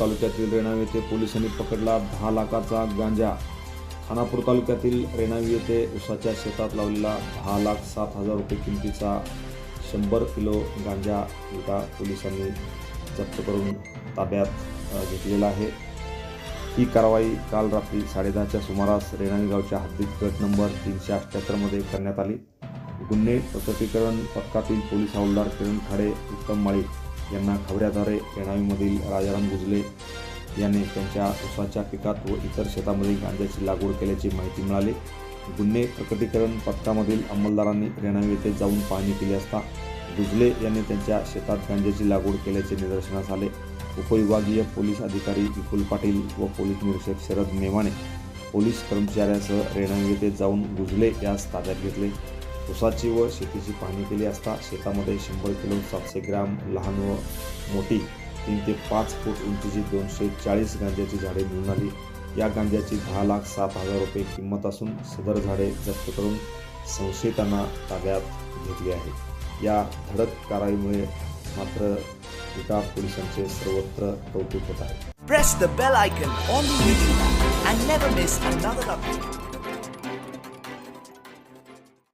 तालुक्यातील रेणावी येथे पोलिसांनी पकडला दहा लाखाचा गांजा. खानापूर तालुक्यातील रेणावी येथे उसाच्या शेतात लावलेला दहा लाख सात हजार रुपये किमतीचा शंभर किलो गांजा एका पोलिसांनी जप्त करून ताब्यात घेतलेला आहे. ही कारवाई काल रात्री साडेदहाच्या सुमारास रेणावी गावच्या हद्दीत गट नंबर तीनशे अठ्ठ्याहत्तरमध्ये करण्यात आली. गुन्हे प्रकटीकरण पथकातील पोलीस हवालदार किरण खाडे उत्तम माळी यांना खबऱ्याद्वारे रेणावीमधील राजाराम गुजले याने त्यांच्या उसाच्या पिकात व इतर शेतामध्ये गांजाची लागवड केल्याची माहिती मिळाली. गुन्हे प्रकटीकरण पथकामधील अंमलदारांनी रेणावी येथे जाऊन पाहणी केली असता गुजले यांनी त्यांच्या शेतात गांजाची लागवड केल्याचे निदर्शनास आले. उपविभागीय पोलीस अधिकारी विपुल पाटील व पोलीस निरीक्षक शरद मेवाणे पोलीस कर्मचाऱ्यासह रेणावी येथे जाऊन गुजले यास ताब्यात घेतले. ऊसाची व शेतीची पाहणी केली असता शेतामध्ये शंभर किलो सातशे ग्रॅम लहान व मोठी तीन ते पाच फूट उंचीची दोनशे चाळीस गांज्याची झाडे मिळून आली. या गांज्याची दहा लाख सात हजार रुपये किंमत असून सदर झाडे जप्त करून संशयितांना ताब्यात घेतली आहे. या धडक कारवाईमुळे मात्र एका पोलिसांचे सर्वत्र कौतुक होत आहे. Press the bell icon on the YouTube and never miss another update.